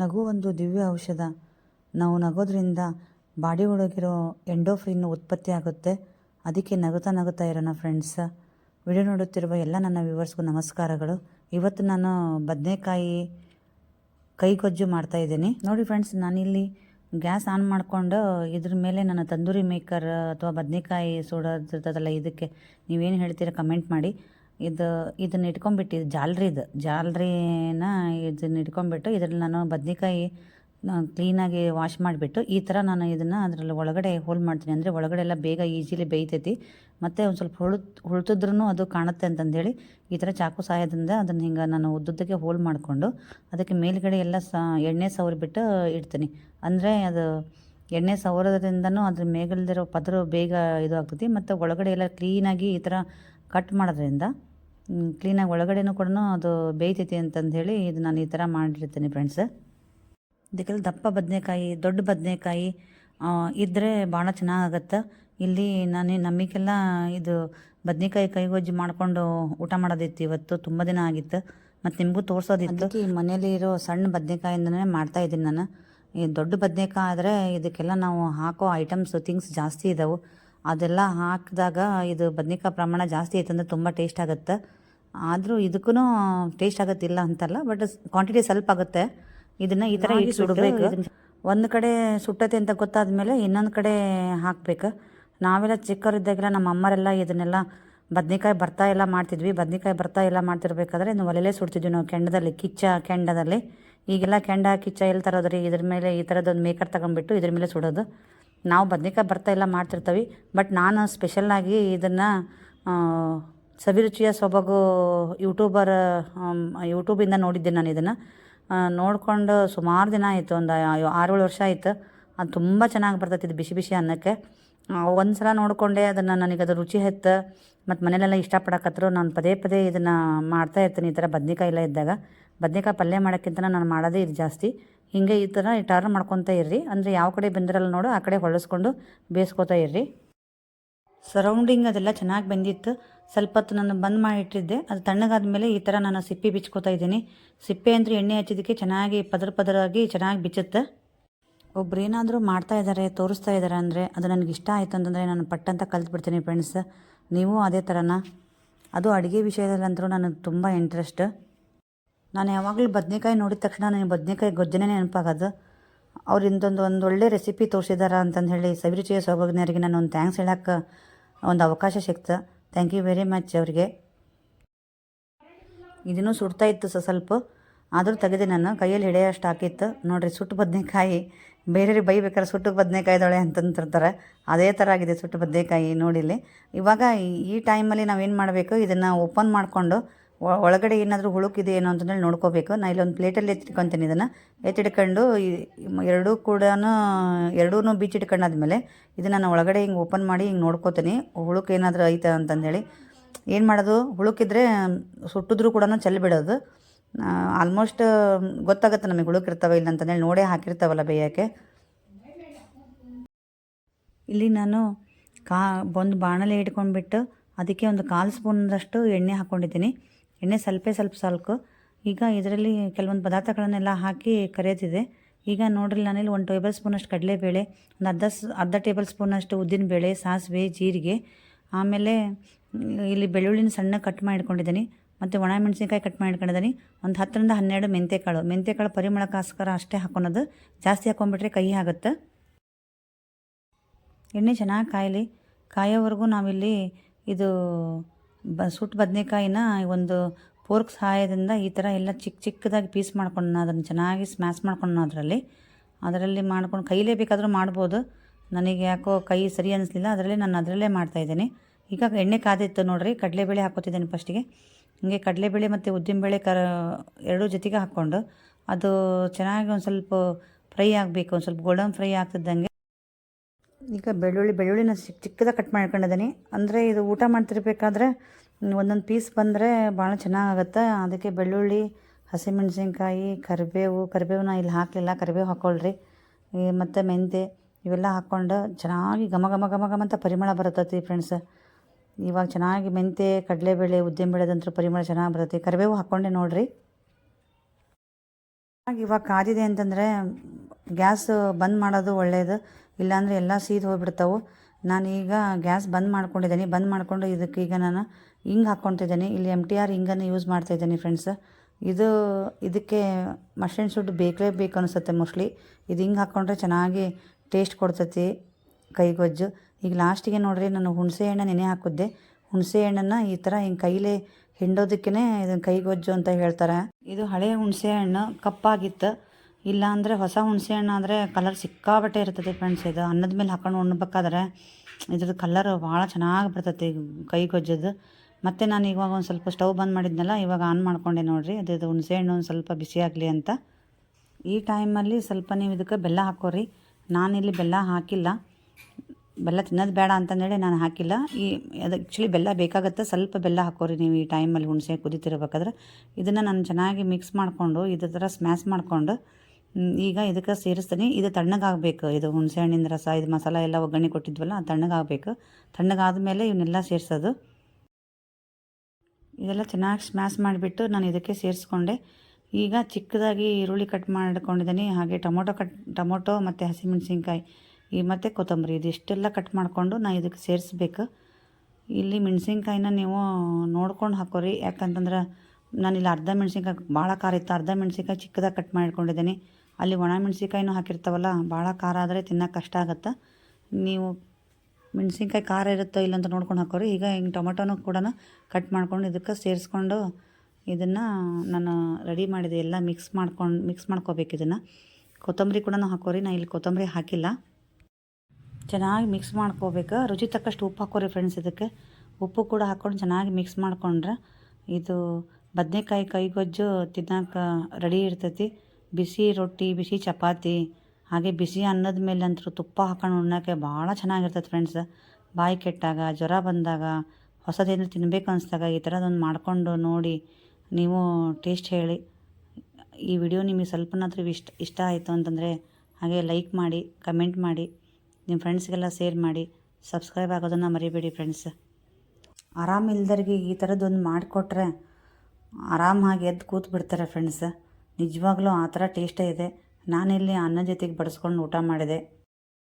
ನಗು ಒಂದು ದಿವ್ಯ ಔಷಧ. ನಾವು ನಗೋದ್ರಿಂದ ಬಾಡಿ ಒಳಗಿರೋ ಎಂಡೋಫ್ರಿನ್ ಉತ್ಪತ್ತಿ ಆಗುತ್ತೆ. ಅದಕ್ಕೆ ನಗುತ್ತಾ ನಗುತ್ತಾ ಇರೋಣ ಫ್ರೆಂಡ್ಸ್. ವಿಡಿಯೋ ನೋಡುತ್ತಿರುವ ಎಲ್ಲ ನನ್ನ ವ್ಯೂವರ್ಸ್ಗೂ ನಮಸ್ಕಾರಗಳು. ಇವತ್ತು ನಾನು ಬದನೆಕಾಯಿ ಕೈಗೊಜ್ಜು ಮಾಡ್ತಾ ಇದ್ದೀನಿ. ನೋಡಿ ಫ್ರೆಂಡ್ಸ್, ನಾನಿಲ್ಲಿ ಗ್ಯಾಸ್ ಆನ್ ಮಾಡಿಕೊಂಡು ಇದ್ರ ಮೇಲೆ ನನ್ನ ತಂದೂರಿ ಮೇಕರ್ ಅಥವಾ ಬದನೆಕಾಯಿ ಸುಡೋದಿರ್ತದಲ್ಲ ಇದಕ್ಕೆ ನೀವೇನು ಹೇಳ್ತೀರಾ ಕಮೆಂಟ್ ಮಾಡಿ. ಇದು, ಇದನ್ನ ಇಟ್ಕೊಂಡ್ಬಿಟ್ಟು ಜಾಲ್ರಿ ಇದು. ಜಾಲ್ರಿನ ಇದನ್ನ ಇಟ್ಕೊಂಡ್ಬಿಟ್ಟು ಇದರಲ್ಲಿ ನಾನು ಬದನೆಕಾಯಿ ಕ್ಲೀನಾಗಿ ವಾಶ್ ಮಾಡಿಬಿಟ್ಟು ಈ ಥರ ನಾನು ಇದನ್ನು ಅದರಲ್ಲಿ ಒಳಗಡೆ ಹೋಲ್ ಮಾಡ್ತೀನಿ. ಅಂದರೆ ಒಳಗಡೆ ಎಲ್ಲ ಬೇಗ ಈಸಿಲಿ ಬೇಯ್ತೈತಿ. ಮತ್ತು ಒಂದು ಸ್ವಲ್ಪ ಹುಳು ಹುಳ್ತಿದ್ರೂ ಅದು ಕಾಣುತ್ತೆ ಅಂತಂದೇಳಿ ಈ ಥರ ಚಾಕು ಸಹಾಯದಿಂದ ಅದನ್ನು ಹಿಂಗೆ ನಾನು ಉದ್ದುದ್ದಕ್ಕೆ ಹೋಲ್ ಮಾಡಿಕೊಂಡು ಅದಕ್ಕೆ ಮೇಲುಗಡೆ ಎಲ್ಲ ಸ, ಎಣ್ಣೆ ಸವರಿಬಿಟ್ಟು ಇಡ್ತೀನಿ. ಅಂದರೆ ಅದು ಎಣ್ಣೆ ಸವರೋದ್ರಿಂದನೂ ಅದ್ರ ಮೇಗಲ್ದಿರೋ ಪದರು ಬೇಗ ಇದು ಆಗ್ತೈತಿ. ಮತ್ತು ಒಳಗಡೆ ಎಲ್ಲ ಕ್ಲೀನಾಗಿ ಈ ಥರ ಕಟ್ ಮಾಡೋದ್ರಿಂದ ಕ್ಲೀನಾಗಿ ಒಳಗಡೆನೂ ಕೂಡ ಅದು ಬೇಯ್ತೈತಿ ಅಂತಂದು ಹೇಳಿ ಇದು ನಾನು ಈ ಥರ ಮಾಡಿರ್ತೀನಿ ಫ್ರೆಂಡ್ಸ್ ಇದಕ್ಕೆಲ್ಲ ದಪ್ಪ ಬದನೆಕಾಯಿ, ದೊಡ್ಡ ಬದನೆಕಾಯಿ ಇದ್ದರೆ ಭಾಳ ಚೆನ್ನಾಗತ್ತೆ ಇಲ್ಲಿ ನಾನು ನಮಗೆಲ್ಲ ಇದು ಬದನೆಕಾಯಿ ಕೈಗೊಜ್ಜಿ ಮಾಡಿಕೊಂಡು ಊಟ ಮಾಡೋದಿತ್ತು ಇವತ್ತು, ತುಂಬ ದಿನ ಆಗಿತ್ತು. ಮತ್ತು ನಿಮಗೂ ತೋರಿಸೋದಿತ್ತು. ಈ ಮನೆಯಲ್ಲಿ ಇರೋ ಸಣ್ಣ ಬದನೆಕಾಯಿಂದನೇ ಮಾಡ್ತಾ ಇದ್ದೀನಿ ನಾನು. ಈ ದೊಡ್ಡ ಬದನೆಕಾಯಿ ಆದರೆ ಇದಕ್ಕೆಲ್ಲ ನಾವು ಹಾಕೋ ಐಟಮ್ಸ್ ಥಿಂಗ್ಸ್ ಜಾಸ್ತಿ ಇದಾವೆ. ಅದೆಲ್ಲ ಹಾಕಿದಾಗ ಇದು ಬದ್ನಿಕಾಯಿ ಪ್ರಮಾಣ ಜಾಸ್ತಿ ಐತಂದ್ರೆ ತುಂಬ ಟೇಸ್ಟ್ ಆಗುತ್ತೆ. ಆದರೂ ಇದಕ್ಕೂ ಟೇಸ್ಟ್ ಆಗುತ್ತಿಲ್ಲ ಅಂತಲ್ಲ ಬಟ್ ಕ್ವಾಂಟಿಟಿ ಸ್ವಲ್ಪ ಆಗುತ್ತೆ. ಇದನ್ನು ಈ ಥರ ಇಟ್ಟು ಸುಡಬೇಕು ಒಂದು ಕಡೆ ಸುಟ್ಟತೆ ಅಂತ ಗೊತ್ತಾದ ಮೇಲೆ ಇನ್ನೊಂದು ಕಡೆ ಹಾಕ್ಬೇಕು. ನಾವೆಲ್ಲ ಚಿಕ್ಕವರಿದ್ದಾಗೆಲ್ಲ ನಮ್ಮ ಅಮ್ಮರೆಲ್ಲ ಇದನ್ನೆಲ್ಲ ಬದ್ನೆಕಾಯಿ ಬರ್ತಾ ಎಲ್ಲ ಮಾಡ್ತಿದ್ವಿ. ಬದ್ನೆಕಾಯಿ ಬರ್ತಾ ಎಲ್ಲ ಮಾಡ್ತಿರ್ಬೇಕಾದ್ರೆ ಇನ್ನು ಒಲೆಲೇ ಸುಡ್ತಿದ್ವಿ ನಾವು ಕೆಂಡದಲ್ಲಿ ಕಿಚ್ಚ ಕೆಂಡದಲ್ಲಿ. ಈಗೆಲ್ಲ ಕೆಂಡ ಕಿಚ್ಚ ಎಲ್ಲಿ ತರೋದ್ರಿ ಇದ್ರ ಮೇಲೆ ಈ ಥರದ್ದೊಂದು ಮೇಕರ್ ತಗೊಂಡ್ಬಿಟ್ಟು ಇದ್ರ ಮೇಲೆ ಸುಡೋದು. ನಾವು ಬದ್ನೆಕಾಯಿ ಬರ್ತಾ ಇಲ್ಲ ಮಾಡ್ತಿರ್ತೀವಿ. ಬಟ್ ನಾನು ಸ್ಪೆಷಲ್ಲಾಗಿ ಇದನ್ನು ಸವಿರುಚಿಯ ಸೊಬಗು ಯೂಟ್ಯೂಬರ್ ಯೂಟ್ಯೂಬಿಂದ ನೋಡಿದ್ದೆ ನಾನು ಇದನ್ನು. ನೋಡಿಕೊಂಡು ಸುಮಾರು ದಿನ ಆಯಿತು, ಒಂದು ಆರೇಳು ವರ್ಷ ಆಯಿತು. ಅದು ತುಂಬ ಚೆನ್ನಾಗಿ ಬರ್ತೈತಿ ಇದು ಬಿಸಿ ಬಿಸಿ ಅನ್ನಕ್ಕೆ. ಒಂದು ಸಲ ನೋಡಿಕೊಂಡೆ ಅದನ್ನು ನನಗೆ ಅದು ರುಚಿ ಹೆತ್ತು. ಮತ್ತು ಮನೇಲೆಲ್ಲ ಇಷ್ಟಪಡಕತ್ತರು ನಾನು ಪದೇ ಪದೇ ಇದನ್ನು ಮಾಡ್ತಾ ಇರ್ತೀನಿ ಈ ಥರ ಬದ್ನೆಕಾಯಿ ಎಲ್ಲ ಇದ್ದಾಗ. ಬದ್ನೆಕಾಯಿ ಪಲ್ಯ ಮಾಡೋಕ್ಕಿಂತ ನಾನು ಮಾಡೋದೇ ಇದು ಜಾಸ್ತಿ. ಹೀಗೆ ಈ ಥರ ಟರ್ನ್ ಮಾಡ್ಕೊತಾ ಇರ್ರಿ. ಅಂದರೆ ಯಾವ ಕಡೆ ಬಂದಿರಲ್ಲ ನೋಡು, ಆ ಕಡೆ ಹೊಳಸ್ಕೊಂಡು ಬೇಯಿಸ್ಕೊತಾ ಇರ್ರಿ. ಸರೌಂಡಿಂಗ್ ಅದೆಲ್ಲ ಚೆನ್ನಾಗಿ ಬಂದಿತ್ತು. ಸ್ವಲ್ಪ ಹೊತ್ತು ನಾನು ಬಂದ್ ಮಾಡಿ ಇಟ್ಟಿದ್ದೆ ಅದು ತಣ್ಣಗಾದ ಮೇಲೆ ಈ ಥರ ನಾನು ಸಿಪ್ಪೆ ಬಿಚ್ಕೋತಾ ಇದ್ದೀನಿ. ಸಿಪ್ಪೆ ಅಂದರೆ ಎಣ್ಣೆ ಹಚ್ಚಿದ್ದಕ್ಕೆ ಚೆನ್ನಾಗಿ ಪದರ ಪದರಾಗಿ ಚೆನ್ನಾಗಿ ಬಿಚ್ಚುತ್ತೆ. ಒಬ್ರು ಏನಾದರೂ ಮಾಡ್ತಾ ಇದ್ದಾರೆ ತೋರಿಸ್ತಾ ಇದ್ದಾರೆ ಅಂದರೆ ಅದು ನನಗೆ ಇಷ್ಟ ಆಯಿತು ಅಂತಂದರೆ ನಾನು ಪಟ್ಟಂತ ಕಲ್ತ್ಬಿಡ್ತೀನಿ ಫ್ರೆಂಡ್ಸ್ ನೀವು ಅದೇ ಥರನ? ಅದು ಅಡುಗೆ ವಿಷಯದಲ್ಲಂತರೂ ನನಗೆ ತುಂಬ ಇಂಟ್ರೆಸ್ಟ್ ನಾನು ಯಾವಾಗಲೂ ಬದನೆಕಾಯಿ ನೋಡಿದ ತಕ್ಷಣ ನನಗೆ ಬದನೆಕಾಯಿ ಗೊಜ್ಜನೇ ನೆನಪಾಗೋದು. ಅವ್ರು ಇಂದೊಂದು ಒಂದು ಒಳ್ಳೆ ರೆಸಿಪಿ ತೋರಿಸಿದಾರ ಅಂತಂದು ಹೇಳಿ ಸವಿರುಚಿಯ ಸೌಭಾಗ್ಯರಿಗೆ ನಾನು ಒಂದು ಥ್ಯಾಂಕ್ಸ್ ಹೇಳೋಕ್ಕೆ ಒಂದು ಅವಕಾಶ ಸಿಕ್ತು. ಥ್ಯಾಂಕ್ ಯು ವೆರಿ ಮಚ್ ಅವರಿಗೆ. ಇದನ್ನು ಸುಡ್ತಾ ಇತ್ತು ಸ್ವಲ್ಪ. ಆದರೂ ತೆಗೆದೆ ನಾನು. ಕೈಯಲ್ಲಿ ಹಿಡಿಯೋಷ್ಟು ಹಾಕಿತ್ತು. ನೋಡಿರಿ ಸುಟ್ಟು ಬದನೆಕಾಯಿ. ಬೇರೆಯವ್ರಿಗೆ ಬೈಬೇಕಾದ್ರೆ ಸುಟ್ಟು ಬದನೆಕಾಯಿದೊಳೆ ಅಂತಂತಿರ್ತಾರೆ ಅದೇ ಥರ ಆಗಿದೆ ಸುಟ್ಟು ಬದನೆಕಾಯಿ ನೋಡಿಲ್ಲಿ. ಇವಾಗ ಈ ಟೈಮಲ್ಲಿ ನಾವೇನು ಮಾಡಬೇಕು? ಇದನ್ನು ಓಪನ್ ಮಾಡಿಕೊಂಡು ಒಳಗಡೆ ಏನಾದರೂ ಹುಳುಕಿದೆ ಏನು ಅಂತಂದೇಳಿ ನೋಡ್ಕೋಬೇಕು. ನಾನು ಇಲ್ಲೊಂದು ಪ್ಲೇಟಲ್ಲಿ ಎತ್ತಿಟ್ಕೊತೀನಿ ಇದನ್ನು. ಎತ್ತಿಟ್ಕೊಂಡು ಎರಡೂ ಕೂಡ ಎರಡೂ ಬೀಚಿಟ್ಕೊಂಡಾದ್ಮೇಲೆ ಇದನ್ನು ನಾನು ಒಳಗಡೆ ಹಿಂಗೆ ಓಪನ್ ಮಾಡಿ ಹಿಂಗೆ ನೋಡ್ಕೋತೀನಿ. ಹುಳುಕು ಏನಾದರೂ ಐತೆ ಅಂತಂದೇಳಿ. ಏನು ಮಾಡೋದು? ಹುಳುಕಿದ್ರೆ ಸುಟ್ಟಿದ್ರೂ ಕೂಡ ಚೆಲ್ಲಿ ಬಿಡೋದು. ಆಲ್ಮೋಸ್ಟ್ ಗೊತ್ತಾಗುತ್ತೆ ನಮಗೆ ಹುಳುಕಿರ್ತಾವೆ ಇಲ್ಲ ಅಂತಂದೇಳಿ ನೋಡೇ ಹಾಕಿರ್ತಾವಲ್ಲ ಬೇಯೋಕ್ಕೆ. ಇಲ್ಲಿ ನಾನು ಕಾ ಒಂದು ಬಾಣಲೆ ಇಟ್ಕೊಂಡ್ಬಿಟ್ಟು ಅದಕ್ಕೆ ಒಂದು ಕಾಲು ಸ್ಪೂನ್ದಷ್ಟು ಎಣ್ಣೆ ಹಾಕ್ಕೊಂಡಿದ್ದೀನಿ ಎಣ್ಣೆ ಸ್ವಲ್ಪ ಸ್ವಲ್ಪ ಸಾಲ್ಕು. ಈಗ ಇದರಲ್ಲಿ ಕೆಲವೊಂದು ಪದಾರ್ಥಗಳನ್ನೆಲ್ಲ ಹಾಕಿ ಕರೆಯುತ್ತಿದೆ ಈಗ ನೋಡ್ರಿ, ನಾನಿಲ್ಲಿ ಒಂದು ಟೇಬಲ್ ಸ್ಪೂನಷ್ಟು ಕಡಲೆಬೇಳೆ, ಒಂದು ಅರ್ಧ ಅರ್ಧ ಟೇಬಲ್ ಸ್ಪೂನಷ್ಟು ಉದ್ದಿನಬೇಳೆ, ಸಾಸಿವೆ, ಜೀರಿಗೆ, ಆಮೇಲೆ ಇಲ್ಲಿ ಬೆಳ್ಳುಳ್ಳಿನ ಸಣ್ಣ ಕಟ್ ಮಾಡಿಕೊಂಡಿದ್ದೀನಿ. ಮತ್ತು ಒಣ ಮೆಣಸಿನ್ಕಾಯಿ ಕಟ್ ಮಾಡ್ಕೊಂಡಿದ್ದೀನಿ. ಒಂದು ಹತ್ತರಿಂದ ಹನ್ನೆರಡು ಮೆಂತ್ಯಕಾಳು ಮೆಂತ್ಯಕಾಳು ಪರಿಮಳಕ್ಕೋಸ್ಕರ ಅಷ್ಟೇ ಹಾಕೊಳೋದು ಜಾಸ್ತಿ ಹಾಕೊಂಡ್ಬಿಟ್ರೆ ಕಹಿ ಆಗುತ್ತೆ. ಎಣ್ಣೆ ಚೆನ್ನಾಗಿ ಕಾಯಲಿ. ಕಾಯೋವರೆಗೂ ನಾವಿಲ್ಲಿ ಇದು ಬ, ಸುಟ್ಟು ಬದನೆಕಾಯಿನ ಒಂದು ಫೋರ್ಕ್ ಸಹಾಯದಿಂದ ಈ ಥರ ಎಲ್ಲ ಚಿಕ್ಕ ಚಿಕ್ಕದಾಗಿ ಪೀಸ್ ಮಾಡ್ಕೊಂಡು ಅದನ್ನು ಚೆನ್ನಾಗಿ ಸ್ಮ್ಯಾಶ್ ಮಾಡ್ಕೊಂಡು ಅದರಲ್ಲಿ. ಅದರಲ್ಲಿ ಮಾಡ್ಕೊಂಡು ಕೈಲೇ ಬೇಕಾದರೂ ಮಾಡ್ಬೋದು. ನನಗೆ ಯಾಕೋ ಕೈ ಸರಿ ಅನ್ನಿಸ್ಲಿಲ್ಲ ಅದರಲ್ಲಿ ನಾನು ಅದರಲ್ಲೇ ಮಾಡ್ತಾಯಿದ್ದೀನಿ ಈಗ ಎಣ್ಣೆ ಕಾದಿತ್ತು ನೋಡಿರಿ. ಕಡಲೆಬೇಳೆ ಹಾಕೋತಿದ್ದೀನಿ ಫಸ್ಟಿಗೆ ಹೀಗೆ ಕಡಲೆಬೇಳೆ ಮತ್ತು ಉದ್ದಿನಬೇಳೆ ಕರ, ಎರಡೂ ಜೊತೆಗೆ ಹಾಕ್ಕೊಂಡು ಅದು ಚೆನ್ನಾಗಿ ಒಂದು ಸ್ವಲ್ಪ ಫ್ರೈ ಆಗಬೇಕು. ಒಂದು ಸ್ವಲ್ಪ ಗೋಲ್ಡನ್ ಫ್ರೈ ಆಗ್ತಿದ್ದಂಗೆ. ಈಗ ಬೆಳ್ಳುಳ್ಳಿ, ಬೆಳ್ಳುಳ್ಳಿನ ಚಿಕ್ಕ ಚಿಕ್ಕದಾಗಿ ಕಟ್ ಮಾಡ್ಕೊಂಡಿದ್ದೀನಿ. ಅಂದರೆ ಇದು ಊಟ ಮಾಡ್ತಿರ್ಬೇಕಾದ್ರೆ ಒಂದೊಂದು ಪೀಸ್ ಬಂದರೆ ಭಾಳ ಚೆನ್ನಾಗಾಗತ್ತೆ. ಅದಕ್ಕೆ ಬೆಳ್ಳುಳ್ಳಿ, ಹಸಿಮೆಣಸಿನ್ಕಾಯಿ, ಕರಿಬೇವು, ಕರಿಬೇವನ್ನ ಇಲ್ಲಿ ಹಾಕಲಿಲ್ಲ. ಕರಿಬೇವು ಹಾಕ್ಕೊಳ್ರಿ ಮತ್ತು ಮೆಂತೆ ಇವೆಲ್ಲ ಹಾಕ್ಕೊಂಡು ಚೆನ್ನಾಗಿ ಘಮ ಘಮ ಘಮ ಘಮ ಅಂತ ಪರಿಮಳ ಬರ್ತೈತಿ ಫ್ರೆಂಡ್ಸ್ ಇವಾಗ ಚೆನ್ನಾಗಿ ಮೆಂತೆ ಕಡಲೆಬೇಳೆ ಉದ್ದಿನಬೇಳೆದಂತೂ ಪರಿಮಳ ಚೆನ್ನಾಗಿ ಬರುತ್ತೆ. ಕರಿಬೇವು ಹಾಕ್ಕೊಂಡೆ ನೋಡಿರಿ. ಚೆನ್ನಾಗಿ ಇವಾಗ ಕಾದಿದೆ ಅಂತಂದರೆ ಗ್ಯಾಸ್ ಬಂದ್ ಮಾಡೋದು ಒಳ್ಳೆಯದು ಇಲ್ಲಾಂದರೆ ಎಲ್ಲ ಸೀದ್ ಹೋಗ್ಬಿಡ್ತಾವೆ. ನಾನೀಗ ಗ್ಯಾಸ್ ಬಂದ್ ಮಾಡ್ಕೊಂಡಿದ್ದೀನಿ ಬಂದ್ ಮಾಡಿಕೊಂಡು ಇದಕ್ಕೆ ಈಗ ನಾನು ಹಿಂಗೆ ಹಾಕ್ಕೊತಿದ್ದೀನಿ ಇಲ್ಲಿ ಎಂ ಟಿ ಆರ್ ಹಿಂಗನ್ನು ಯೂಸ್ ಮಾಡ್ತಾಯಿದ್ದೀನಿ ಫ್ರೆಂಡ್ಸ್ ಇದು, ಇದಕ್ಕೆ ಮಶ್ರೂಮ್ ಸುಡ್ ಬೇಕೇ ಬೇಕು ಅನಿಸುತ್ತೆ ಮೋಸ್ಟ್ಲಿ ಇದು ಹಿಂಗೆ ಹಾಕ್ಕೊಂಡ್ರೆ ಚೆನ್ನಾಗಿ ಟೇಸ್ಟ್ ಕೊಡ್ತೈತಿ ಕೈಗೊಜ್ಜು ಈಗ ಲಾಸ್ಟಿಗೆ ನೋಡಿರಿ, ನಾನು ಹುಣಸೆ ಹಣ್ಣು ನೆನೆ ಹಾಕಿದ್ದೆ. ಹುಣಸೆ ಹಣ್ಣನ್ನು ಈ ಥರ ಹಿಂಗೆ ಕೈಲೇ ಹಿಂಡೋದಕ್ಕೇ ಇದನ್ನು ಕೈಗೊಜ್ಜು ಅಂತ ಹೇಳ್ತಾರೆ. ಇದು ಹಳೆಯ ಹುಣಸೆ ಹಣ್ಣು, ಕಪ್ಪಾಗಿತ್ತು. ಇಲ್ಲಾಂದರೆ ಹೊಸ ಹುಣಸೆ ಹಣ್ಣು ಆದರೆ ಕಲರ್ ಸಿಕ್ಕಾಬಟ್ಟೆ ಇರ್ತದೆ ಫ್ರೆಂಡ್ಸ್ ಇದು ಅನ್ನದ ಮೇಲೆ ಹಾಕೊಂಡು ಉಣ್ಬೇಕಾದ್ರೆ ಇದ್ರದ್ದು ಕಲರ್ ಭಾಳ ಚೆನ್ನಾಗಿ ಬರ್ತೈತಿ ಕೈಗೊಜ್ಜದು ಮತ್ತು ನಾನು ಇವಾಗ ಒಂದು ಸ್ವಲ್ಪ ಸ್ಟವ್ ಬಂದ್ ಮಾಡಿದ್ನಲ್ಲ, ಇವಾಗ ಆನ್ ಮಾಡ್ಕೊಂಡೆ ನೋಡಿರಿ. ಅದ್ರದ್ದು ಹುಣಸೆ ಹಣ್ಣು ಒಂದು ಸ್ವಲ್ಪ ಬಿಸಿ ಆಗಲಿ ಅಂತ. ಈ ಟೈಮಲ್ಲಿ ಸ್ವಲ್ಪ ನೀವು ಇದಕ್ಕೆ ಬೆಲ್ಲ ಹಾಕೋರಿ. ನಾನಿಲ್ಲಿ ಬೆಲ್ಲ ಹಾಕಿಲ್ಲ. ಬೆಲ್ಲ ತಿನ್ನೋದು ಬೇಡ ಅಂತಂದೇಳಿ ನಾನು ಹಾಕಿಲ್ಲ. ಈ ಅದು ಆ್ಯಕ್ಚುಲಿ ಬೆಲ್ಲ ಬೇಕಾಗುತ್ತೆ, ಸ್ವಲ್ಪ ಬೆಲ್ಲ ಹಾಕೋರಿ ನೀವು ಈ ಟೈಮಲ್ಲಿ ಹುಣಸೆ ಕುದಿತಿರ್ಬೇಕಾದ್ರೆ. ಇದನ್ನು ನಾನು ಚೆನ್ನಾಗಿ ಮಿಕ್ಸ್ ಮಾಡಿಕೊಂಡು, ಇದ್ರ ಥರ ಸ್ಮ್ಯಾಶ್ ಮಾಡಿಕೊಂಡು ಈಗ ಇದಕ್ಕೆ ಸೇರಿಸ್ತೀನಿ. ಇದು ತಣ್ಣಗಾಗಬೇಕು. ಇದು ಹುಣಸೆ ಹಣ್ಣಿನ ರಸ, ಇದು ಮಸಾಲ ಎಲ್ಲ ಒಗ್ಗರಣೆ ಕೊಟ್ಟಿದ್ವಲ್ಲ, ಅದು ತಣ್ಣಗಾಗಬೇಕು. ತಣ್ಣಗಾದ ಮೇಲೆ ಇವನ್ನೆಲ್ಲ ಸೇರಿಸೋದು. ಇದೆಲ್ಲ ಚೆನ್ನಾಗಿ ಸ್ಮ್ಯಾಶ್ ಮಾಡಿಬಿಟ್ಟು ನಾನು ಇದಕ್ಕೆ ಸೇರಿಸ್ಕೊಂಡೆ. ಈಗ ಚಿಕ್ಕದಾಗಿ ಈರುಳ್ಳಿ ಕಟ್ ಮಾಡ್ಕೊಂಡಿದ್ದೀನಿ ಹಾಗೆ ಟೊಮೊಟೊ ಕಟ್ ಟೊಮೊಟೊ ಮತ್ತು ಹಸಿಮೆಣ್ಸಿನ್ಕಾಯಿ, ಈ ಮತ್ತು ಕೊತ್ತಂಬರಿ, ಇದಿಷ್ಟೆಲ್ಲ ಕಟ್ ಮಾಡಿಕೊಂಡು ನಾನು ಇದಕ್ಕೆ ಸೇರಿಸ್ಬೇಕು. ಇಲ್ಲಿ ಮೆಣಸಿನ್ಕಾಯಿನ ನೀವು ನೋಡ್ಕೊಂಡು ಹಾಕೋರಿ. ಯಾಕಂತಂದ್ರೆ ನಾನಿಲ್ಲಿ ಅರ್ಧ ಮೆಣಸಿನ್ಕಾಯಿ ಭಾಳ ಖಾರ ಇತ್ತು. ಅರ್ಧ ಮೆಣಸಿನ್ಕಾಯಿ ಚಿಕ್ಕದಾಗಿ ಕಟ್ ಮಾಡ್ಕೊಂಡಿದ್ದೀನಿ ಅಲ್ಲಿ ಒಣ ಮೆಣಸಿನ್ಕಾಯಿನೂ ಹಾಕಿರ್ತಾವಲ್ಲ ಭಾಳ ಖಾರ ಆದರೆ ತಿನ್ನೋಕೆ ಕಷ್ಟ ಆಗುತ್ತೆ? ನೀವು ಮೆಣಸಿನ್ಕಾಯಿ ಖಾರ ಇರುತ್ತೋ ಇಲ್ಲ ಅಂತ ನೋಡ್ಕೊಂಡು ಹಾಕೋರಿ. ಈಗ ಹಿಂಗೆ ಟೊಮೊಟೊನೂ ಕೂಡ ಕಟ್ ಮಾಡ್ಕೊಂಡು ಇದಕ್ಕೆ ಸೇರಿಸ್ಕೊಂಡು ಇದನ್ನು ನಾನು ರೆಡಿ ಮಾಡಿದೆ. ಎಲ್ಲ ಮಿಕ್ಸ್ ಮಾಡ್ಕೊಂಡು, ಮಿಕ್ಸ್ ಮಾಡ್ಕೋಬೇಕು ಇದನ್ನು. ಕೊತ್ತಂಬರಿ ಕೂಡ ಹಾಕೋರಿ. ನಾನು ಇಲ್ಲಿ ಕೊತ್ತಂಬರಿ ಹಾಕಿಲ್ಲ. ಚೆನ್ನಾಗಿ ಮಿಕ್ಸ್ ಮಾಡ್ಕೋಬೇಕು. ರುಚಿ ತಕ್ಕಷ್ಟು ಉಪ್ಪು ಹಾಕೋರಿ ಫ್ರೆಂಡ್ಸ್ ಇದಕ್ಕೆ. ಉಪ್ಪು ಕೂಡ ಹಾಕ್ಕೊಂಡು ಚೆನ್ನಾಗಿ ಮಿಕ್ಸ್ ಮಾಡ್ಕೊಂಡ್ರೆ ಇದು ಬದನೆಕಾಯಿ ಕೈಗೊಜ್ಜು ತಿನ್ನೋಕೆ ರೆಡಿ ಇರ್ತೈತಿ. ಬಿಸಿ ರೊಟ್ಟಿ, ಬಿಸಿ ಚಪಾತಿ ಹಾಗೆ ಬಿಸಿ ಅನ್ನದ ಮೇಲೆ ಅಂತೂ ತುಪ್ಪ ಹಾಕೊಂಡು ಉಣ್ಣೋಕ್ಕೆ ಭಾಳ ಚೆನ್ನಾಗಿರ್ತದೆ ಫ್ರೆಂಡ್ಸ್ ಬಾಯಿ ಕೆಟ್ಟಾಗ, ಜ್ವರ ಬಂದಾಗ, ಹೊಸದೇನು ತಿನ್ನಬೇಕು ಅನಿಸ್ದಾಗ ಈ ಥರದೊಂದು ಮಾಡಿಕೊಂಡು ನೋಡಿ, ನೀವು ಟೇಸ್ಟ್ ಹೇಳಿ. ಈ ವಿಡಿಯೋ ನಿಮಗೆ ಸ್ವಲ್ಪನಾದ್ರೂ ಇಷ್ಟ ಇಷ್ಟ ಆಯಿತು ಅಂತಂದರೆ ಹಾಗೆ ಲೈಕ್ ಮಾಡಿ ಕಮೆಂಟ್ ಮಾಡಿ, ನಿಮ್ಮ ಫ್ರೆಂಡ್ಸ್ಗೆಲ್ಲ ಶೇರ್ ಮಾಡಿ ಸಬ್ಸ್ಕ್ರೈಬ್ ಆಗೋದನ್ನು ಮರಿಬೇಡಿ ಫ್ರೆಂಡ್ಸ್ ಆರಾಮಿಲ್ದರಿಗೆ ಈ ಥರದ್ದೊಂದು ಮಾಡಿಕೊಟ್ರೆ ಆರಾಮಾಗಿ ಎದ್ದು ಕೂತು ಬಿಡ್ತಾರೆ ಫ್ರೆಂಡ್ಸ್ ನಿಜವಾಗ್ಲೂ ಆ ಥರ ಟೇಸ್ಟೇ ಇದೆ. ನಾನಿಲ್ಲಿ ಅನ್ನ ಜೊತೆಗೆ ಬಡಿಸ್ಕೊಂಡು ಊಟ ಮಾಡಿದೆ.